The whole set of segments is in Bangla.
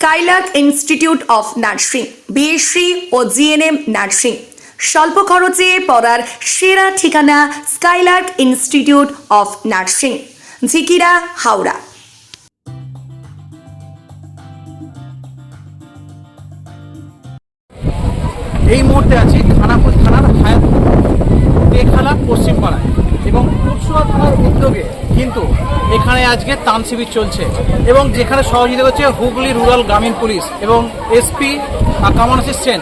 Skylark institute of nursing BSc O GNM nursing স্বল্প খরচে পড়ার সেরা ঠিকানা Skylark institute of nursing Jhikira, Howrah. এই মুহূর্তে আছি খানাপুর থানার তেখালা পশ্চিমপাড়ায় এবং থানার উদ্যোগে কিন্তু এখানে আজকে তান শিবির চলছে এবং যেখানে সহযোগিতা করছে হুগলি রুরাল গ্রামীণ পুলিশ এবং এসপি কামান সেন,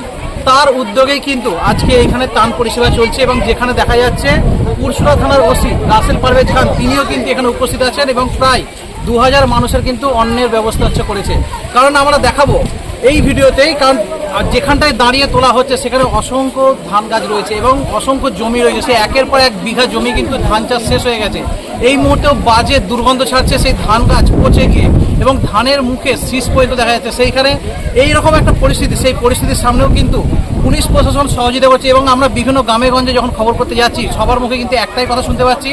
তার উদ্যোগেই কিন্তু আজকে এখানে তান পরিষেবা চলছে এবং যেখানে দেখা যাচ্ছে পুরসুরা থানার ওসি রাসেল পারভেজ খান, তিনিও কিন্তু এখানে উপস্থিত আছেন এবং প্রায় দু হাজার মানুষের কিন্তু অন্যের ব্যবস্থা হচ্ছে করেছে। কারণ আমরা দেখাবো এই ভিডিওতেই, কারণ যেখানটায় দাঁড়িয়ে তোলা হচ্ছে সেখানে অসংখ্য ধান গাছ রয়েছে এবং অসংখ্য জমি রয়েছে। সে একের পর এক বিঘা জমি কিন্তু ধান চাষ শেষ হয়ে গেছে। এই মুহূর্তেও বাজে দুর্গন্ধ ছাড়ছে, সেই ধান গাছ পচে গিয়ে এবং ধানের মুখে শীষ পর্যন্ত দেখা যাচ্ছে। সেইখানে এই রকম একটা পরিস্থিতি, সেই পরিস্থিতির সামনেও কিন্তু পুলিশ প্রশাসন সহযোগিতা করছে এবং আমরা বিভিন্ন গ্রামে গঞ্জে যখন খবর করতে যাচ্ছি, সবার মুখে কিন্তু একটাই কথা শুনতে পাচ্ছি।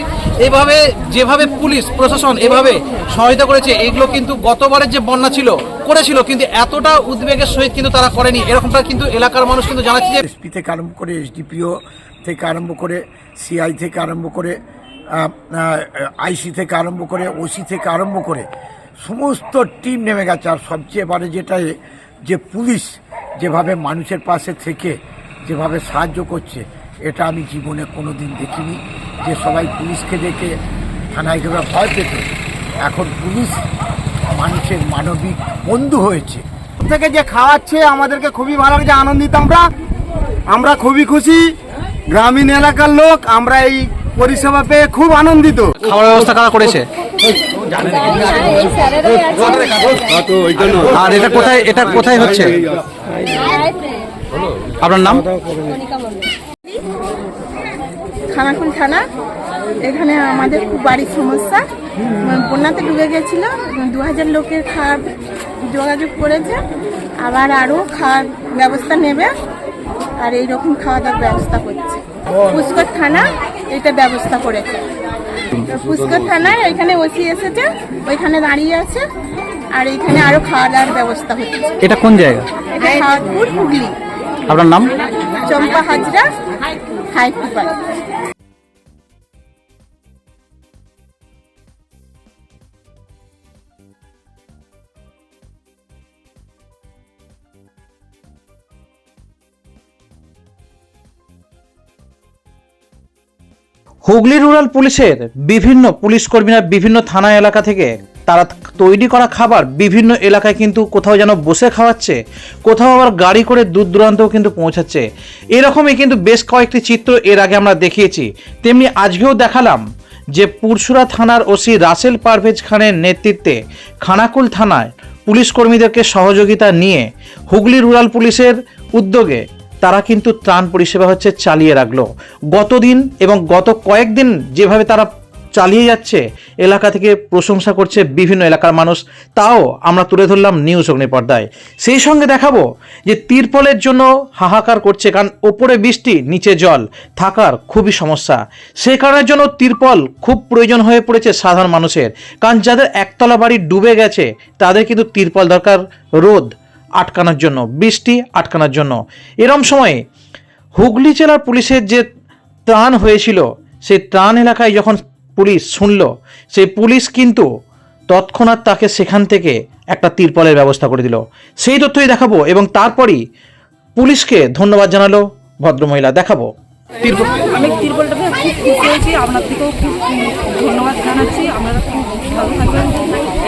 এভাবে যেভাবে পুলিশ, প্রশাসন এভাবে সহায়তা করেছে, এগুলো কিন্তু গতবারের যে বন্যা ছিল, করেছিল, কিন্তু এতটা উদ্বেগের সহিত কিন্তু তারা করেনি। এরকমটা কিন্তু এলাকার মানুষ কিন্তু জানাচ্ছে এসপি থেকে আরম্ভ করে এসডিপিও থেকে আরম্ভ করে সিআই থেকে আরম্ভ করে আইসি থেকে আরম্ভ করে ওসি থেকে আরম্ভ করে সমস্ত টিম নেমে গেছে। আর সবচেয়ে বড় যেটা যে পুলিশ যেভাবে মানুষের পাশে থেকে যেভাবে সাহায্য করছে, এটা আমি জীবনে কোনো দিন দেখিনি। যে সবাই পুলিশকে দেখে থানায় গেলে ভয় পেত, এখন পুলিশ মানুষের মানবিক বন্ধু হয়েছে। থেকে যে খাওয়াচ্ছে, আমাদেরকে খুবই ভালো লাগছে, আনন্দিত আমরা। আমরা খুবই খুশি। গ্রামীণ এলাকার লোক, আমরা এই পরিষেবা পেয়ে খুব আনন্দিত। খাবার ব্যবস্থা কারা করেছে? আর এটা কোথায় এটা কোথায় হচ্ছে? আপনার নাম? খানাকুল থানা। এখানে আমাদের খুব বাড়ির সমস্যা। বন্যাতে ডুবে গেছিল। দু হাজার লোকের খাওয়ার যোগাযোগ করেছে। আবার আরও খাওয়ার ব্যবস্থা নেবে। আর এইরকম খাওয়া দাওয়ার ব্যবস্থা করছে। পুষ্কর থানা এটা ব্যবস্থা করেছে পুষ্কর থানায় এখানে ওসি এসেছে ওইখানে দাঁড়িয়ে আছে আর এখানে আরও খাওয়া দাওয়ার ব্যবস্থা হচ্ছে। এটা কোন জায়গা? এটা খাওয়ারপুর হুগলি। আপনার নাম? চম্পা হাজরা হাই হুগলি রুরাল পুলিশের বিভিন্ন পুলিশ কর্মীরা বিভিন্ন থানা এলাকা থেকে তারা তৈরি করা খাবার বিভিন্ন এলাকায় কিন্তু কোথাও যেন বসে খাওয়াচ্ছে, কোথাও আবার গাড়ি করে দূর দূরান্তেও কিন্তু পৌঁছাচ্ছে। এরকমই কিন্তু বেশ কয়েকটি চিত্র এর আগে আমরা দেখিয়েছি। তেমনি আজকেও দেখালাম যে পুরসুরা থানার ওসি রাসেল পারভেজ খানের নেতৃত্বে খানাকুল থানায় পুলিশ কর্মীদেরকে সহযোগিতা নিয়ে হুগলি রুরাল পুলিশের উদ্যোগে তারা কিন্তু ত্রাণ পরিষেবা হচ্ছে চালিয়ে রাখল। গতদিন এবং গত কয়েকদিন যেভাবে তারা চালিয়ে যাচ্ছে, এলাকা থেকে প্রশংসা করছে বিভিন্ন এলাকার মানুষ, তাও আমরা তুলে ধরলাম নিউজ অগ্নিপর্দায়। সেই সঙ্গে দেখাবো যে তিরপলের জন্য হাহাকার করছে, কারণ ওপরে বৃষ্টি, নিচে জল, থাকার খুবই সমস্যা। সেই কারণের জন্য তিরপল খুব প্রয়োজন হয়ে পড়েছে সাধারণ মানুষের, কারণ যাদের একতলা বাড়ি ডুবে গেছে, তাদের কিন্তু তিরপল দরকার রোদ আটকানোর জন্য, বৃষ্টি আটকানোর জন্য। এরম সময়ে হুগলি জেলার পুলিশের যে ত্রাণ হয়েছিল, সেই ত্রাণ এলাকায় যখন পুলিশ শুনল, সেই পুলিশ কিন্তু তৎক্ষণাৎ তাকে সেখান থেকে একটা তিরপলের ব্যবস্থা করে দিল। সেই তথ্যই দেখাবো এবং তারপরই পুলিশকে ধন্যবাদ জানালো ভদ্রমহিলা। দেখাবো। আমি তিরপলটা খুব খুশি হয়েছি, আপনার থেকেও খুব ধন্যবাদ জানাচ্ছি। আপনারা খুব ভালো থাকবেন।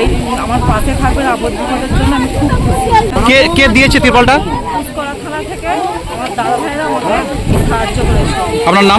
এই আমার পাশে থাকবেন আবদ্ধ জন্য আমি খুব কে কে দিয়েছে ত্রিপলটা? আপনার থানা